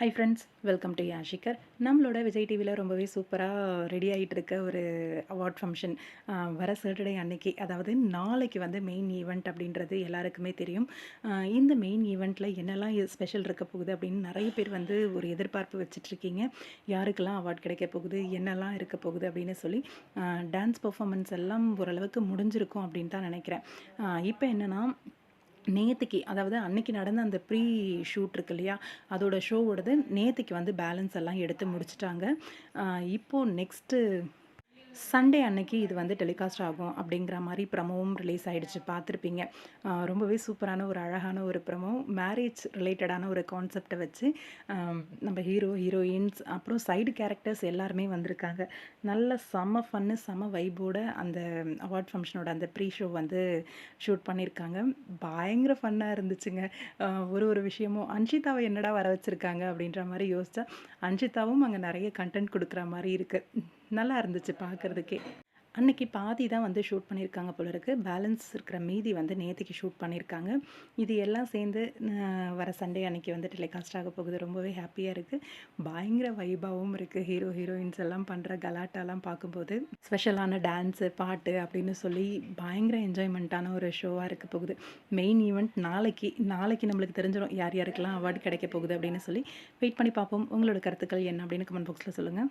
High friends welcome to யாஷிகர் நம்மளோட விஜய் டிவியில் ரொம்பவே சூப்பராக ரெடி ஆகிட்டு இருக்க ஒரு அவார்ட் ஃபங்க்ஷன் வர சாட்டர்டே அன்னைக்கு அதாவது நாளைக்கு வந்து மெயின் ஈவெண்ட் அப்படின்றது எல்லாருக்குமே தெரியும். இந்த மெயின் ஈவெண்ட்டில் என்னெல்லாம் ஸ்பெஷல் இருக்க போகுது அப்படின்னு நிறைய பேர் வந்து ஒரு எதிர்பார்ப்பு வச்சுட்ருக்கீங்க யாருக்கெல்லாம் அவார்ட் கிடைக்க போகுது என்னெல்லாம் இருக்க போகுது அப்படின்னு சொல்லி டான்ஸ் பர்ஃபாமன்ஸ் எல்லாம் ஓரளவுக்கு முடிஞ்சிருக்கும் அப்படின்னு தான் நினைக்கிறேன். இப்போ என்னென்னா நேற்றுக்கு அதாவது அன்னைக்கு நடந்த அந்த ப்ரீ ஷூட் இருக்கு இல்லையா? அதோட ஷோவோடது நேற்றுக்கு வந்து பேலன்ஸ் எல்லாம் எடுத்து முடிச்சிட்டாங்க. இப்போது நெக்ஸ்ட்டு சண்டே அன்னைக்கு இது வந்து டெலிகாஸ்ட் ஆகும் அப்படிங்கிற மாதிரி ப்ரமோவும் ரிலீஸ் ஆகிடுச்சு பார்த்துருப்பீங்க. ரொம்பவே சூப்பரான ஒரு அழகான ஒரு ப்ரமோ மேரேஜ் ரிலேட்டடான ஒரு கான்செப்டை வச்சு நம்ம ஹீரோ ஹீரோயின்ஸ் அப்புறம் சைடு கேரக்டர்ஸ் எல்லாருமே வந்திருக்காங்க. நல்ல செம்ம ஃபன்னு செம்ம வைபோட அந்த அவார்ட் ஃபங்க்ஷனோட அந்த ப்ரீ ஷோ வந்து ஷூட் பண்ணியிருக்காங்க பயங்கர ஃபன்னாக இருந்துச்சுங்க. ஒரு ஒரு விஷயமும் அன்ஷிதாவை என்னடா வர வச்சுருக்காங்க அப்படின்ற மாதிரி யோசித்தா அன்ஷிதாவும் அங்கே நிறைய கண்டென்ட் கொடுக்குற மாதிரி இருக்குது நல்லா இருந்துச்சு பார்க்குறதுக்கே. அன்னைக்கு பாதி தான் வந்து ஷூட் பண்ணியிருக்காங்க போல இருக்கு. பேலன்ஸ் இருக்கிற மீதி வந்து நேற்றுக்கு ஷூட் பண்ணியிருக்காங்க. இது எல்லாம் சேர்ந்து வர சண்டே அன்னைக்கு வந்து டெலிகாஸ்ட் ஆக போகுது. ரொம்பவே ஹாப்பியாக இருக்குது பயங்கர வைபாவும் இருக்குது ஹீரோ ஹீரோயின்ஸ் எல்லாம் பண்ணுற கலாட்டாலாம் பார்க்கும்போது. ஸ்பெஷலான டான்ஸு பாட்டு அப்படின்னு சொல்லி பயங்கர என்ஜாய்மெண்ட்டான ஒரு ஷோவாக இருக்க போகுது. மெயின் ஈவெண்ட் நாளைக்கு நாளைக்கு நம்மளுக்கு தெரிஞ்சிடும் யார் யாருக்கெல்லாம் அவார்டு கிடைக்க போகுது அப்படின்னு சொல்லி. வெயிட் பண்ணி பார்ப்போம். உங்களோட கருத்துக்கள் என்ன அப்படின்னு கமெண்ட் பாக்ஸில் சொல்லுங்கள்